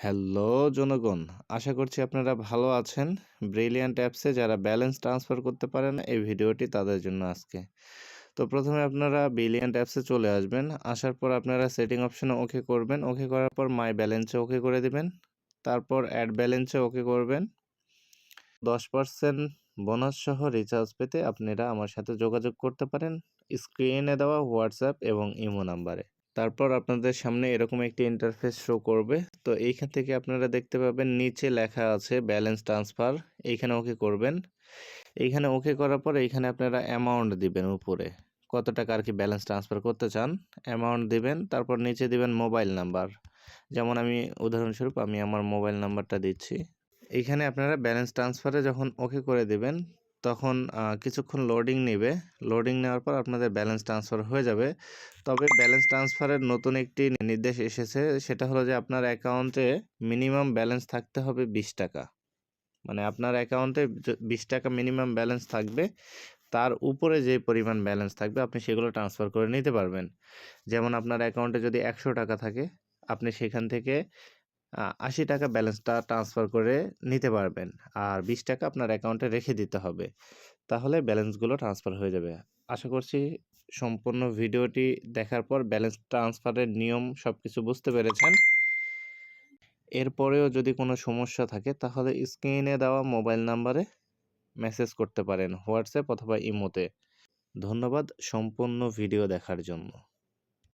Hello জনগণ, আশা করছি আপনারা ভালো আছেন। ব্রিলিয়ান্ট অ্যাপসে যারা ব্যালেন্স ট্রান্সফার করতে পারেন এই ভিডিওটি তাদের জন্য আজকে। তো প্রথমে আপনারা ব্রিলিয়ান্ট অ্যাপসে চলে আসবেন, আসার পর আপনারা সেটিং অপশনে ওকে করবেন। ওকে করার পর মাই ব্যালেন্সে ওকে করে দিবেন। তারপর অ্যাড ব্যালেন্সে ওকে করবেন। দশ পার্সেন্ট বোনাস সহ রিচার্জ পেতে আপনারা আমার সাথে যোগাযোগ করতে পারেন। স্ক্রিনে দেওয়া হোয়াটসঅ্যাপ এবং ইমো নাম্বারে তারপর আপনাদের সামনে এরকম একটি ইন্টারফেস শো করবে। তো এইখান থেকে আপনারা দেখতে পাবেন, নিচে লেখা আছে ব্যালেন্স ট্রান্সফার এইখানে ওকে করবেন। এইখানে ওকে করার পর এইখানে আপনারা অ্যামাউন্ট দিবেন উপরে। কত টাকা আর কি ব্যালেন্স ট্রান্সফার করতে চান অ্যামাউন্ট দিবেন, তারপর নিচে দিবেন মোবাইল নাম্বার যেমন আমি উদাহরণস্বরূপ আমি আমার মোবাইল নাম্বারটা দিচ্ছি। এইখানে আপনারা ব্যালেন্স ট্রান্সফারে যখন ওকে করে দিবেন তখন কিছুক্ষণ লোডিং নেবে। লোডিং নেওয়ার পর আপনাদের ব্যালেন্স ট্রান্সফার হয়ে যাবে। তবে ব্যালেন্স ট্রান্সফারের নতুন একটি নির্দেশ এসেছে, সেটা হলো যে আপনার অ্যাকাউন্টে মিনিমাম ব্যালেন্স থাকতে হবে বিশ টাকা। মানে আপনার অ্যাকাউন্টে বিশ টাকা মিনিমাম ব্যালেন্স থাকবে, তার উপরে যে পরিমাণ ব্যালেন্স থাকবে, আপনি সেগুলো ট্রান্সফার করে নিতে পারবেন। যেমন আপনার অ্যাকাউন্টে যদি একশো টাকা থাকে, আপনি সেখান থেকে আশি টাকা ব্যালেন্সটা ট্রান্সফার করে নিতে পারবেন। আর বিশ টাকা আপনার অ্যাকাউন্টে রেখে দিতে হবে। তাহলে ব্যালেন্সগুলো ট্রান্সফার হয়ে যাবে। আশা করছি সম্পূর্ণ ভিডিওটি দেখার পর ব্যালেন্স ট্রান্সফারের নিয়ম সব কিছু বুঝতে পেরেছেন। এরপরেও যদি কোনো সমস্যা থাকে তাহলে স্ক্রিনে দেওয়া মোবাইল নাম্বারে মেসেজ করতে পারেন, হোয়াটসঅ্যাপ অথবা ইমোতে। ধন্যবাদ সম্পূর্ণ ভিডিও দেখার জন্য।